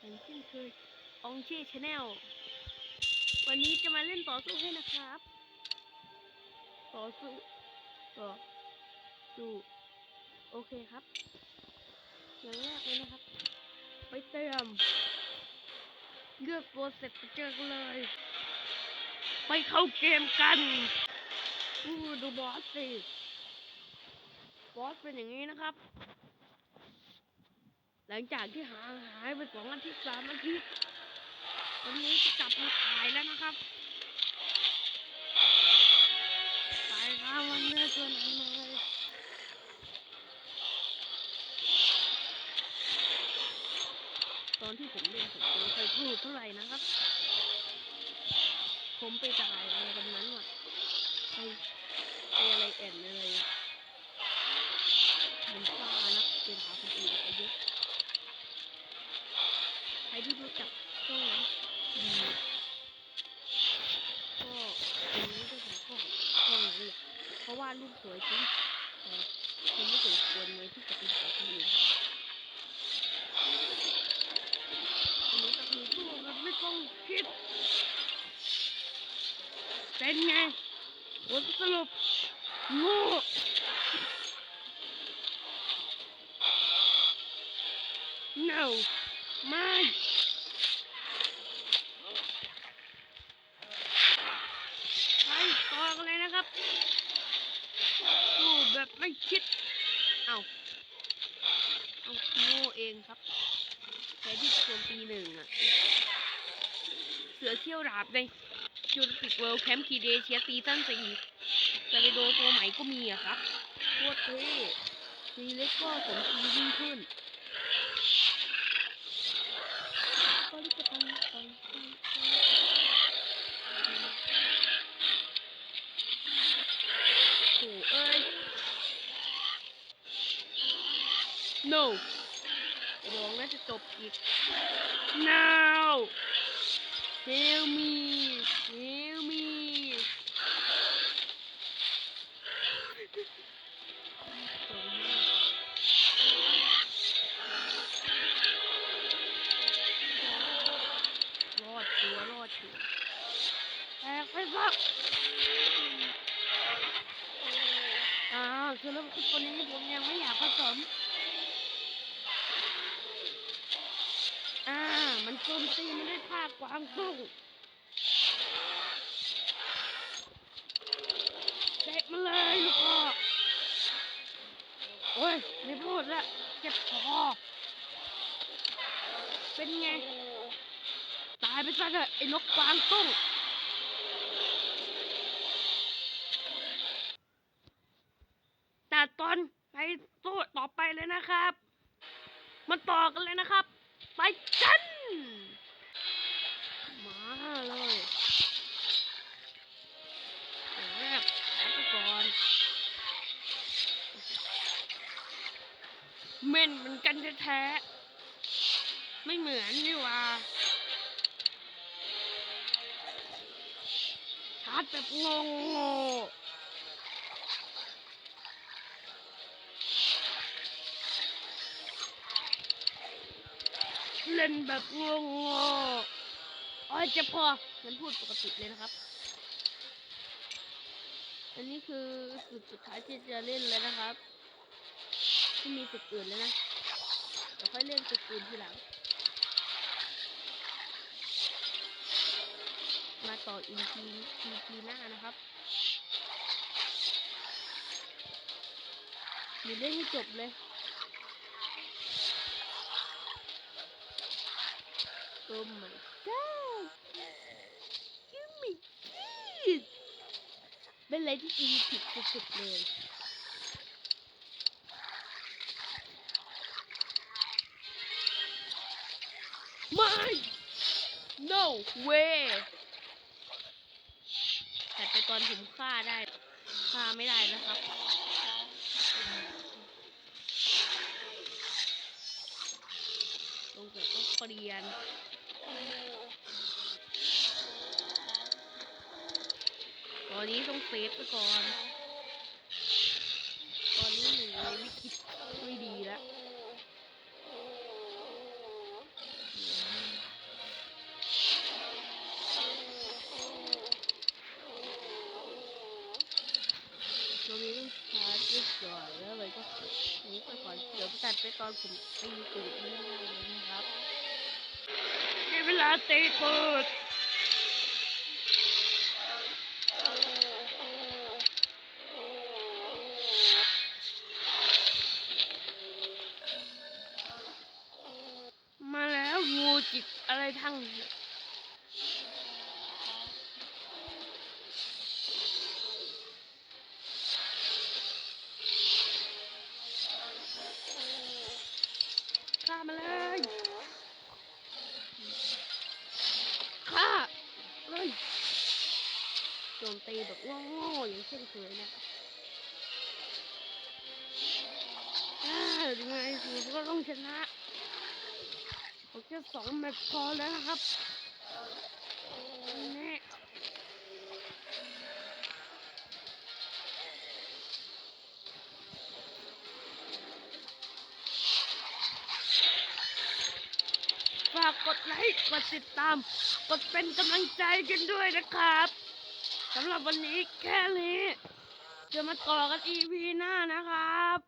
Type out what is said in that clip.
อย่างเช่นเคยองเช่ชาแนลวันนี้จะมาเล่นต่อสู้ให้นะครับ ต่อสู้ต่อสู้โอเคครับอย่างแรกเลยนะครับ ไปเติมเลือกตัวเซสไปเจอเลย ไปเข้าเกมกันอู้ดูบอสสิบอสเป็นอย่างนี้นะครับ หลังจากที่หาหายไปสองอาทิตย์สามอาทิตย์วันนี้จะกลับมาถ่ายแล้วนะครับไปครับวันนี้ชวนกันเลยตอนที่ผมเล่นผมไม่ค่อยพูดเท่าไหร่นะครับ ผมไปจ่ายอะไรกันนั้นว่ะไปไปอะไรแอนอะไรมันฟ้านะเป็นหาคนอื่นไปเยอะ ใครที่รู้จักช่องนั้นดีก็คนนี้ก็ของช่องช่องนั้นแหละเพราะว่ารูปสวยจริงคุณไม่สมควรเลยที่จะไปหาคนอื่นเขาอันนี้ก็คือสู้แบบไม่ต้องคิด เป็นไงผลสรุปโง่ No ไครับสู้แบบไม่คิด เอาเอาโง่เองครับแค่ที่โจมตีหนึ่งอะเสือเขี้ยวดาบในจูราสสิกเวิลด์แคมป์คีเดเชียซีซั่นสี่แต่ไปโดตัวใหม่ก็มีอะครับโคตรเท่ทีเล็กก็สมทียิ่งขึ้นปลิกะปังปังปังปังโถ่เอ้ย no ร้องน่าจะจบอีก now help me help me สองห้ารอดตัวรอดตัวแตกไปซะอ้าวคือแล้วคนนี้ผมยังไม่อยากผสม โจมตีไม่ได้ภาคกว้างตุ้งเตะมาเลยลูกพ่อโอ้ย ไม่พูดละเจ็บคอเป็นไง ตายไปซะเถอะไอ้นกกวางตุ้งแต่ตอนไปสู้ต่อไปเลยนะครับมาต่อกันเลยนะครับ ไปกัน ม่นเหมือนกันแท้ๆ ไม่เหมือนนี่ว่าชาร์จแบบงงงเล่นแบบงงงอ๋อจะพองั้นพูดปกติเลยนะครับ อันนี้คือสุดสุดท้ายที่จะเล่นเลยนะครับ ที่มีสุดอื่นแล้วนะ เดี๋ยวค่อยเล่นสุดอื่นทีหลัง มาต่ออีกทีทีทีหน้านะครับเดี๋ยวเล่นให้จบเลยโอ้ my god give me kiss เป็นอะไรที่อีพิกสุดๆเลย ไม่ no way แต่ไปตอนผมฆ่าได้ ฆ่าไม่ได้นะครับ ตรงเกิดต้องเปลี่ยนตอนนี้ต้องเซฟไปก่อน ตอนนี้หนูไม่คิดไม่ดีแล้ว นี้ค่อยขอเดี๋ยวตัดไปตอนผมตีตูดดนะครับเวลาตีตูดมาแล้วงูจิกอะไรทั้ง โจมตีแบบโง่ๆอย่างเช่นเคยนะครับยังไงผมก็ต้องชนะผมแค่สองแมตช์พอแล้วนะครับแน่ฝากกดไลค์ กดติดตาม กดเป็นกำลังใจกันด้วยนะครับ สำหรับวันนี้แค่นี้จะมาต่อกัน EP หน้านะครับ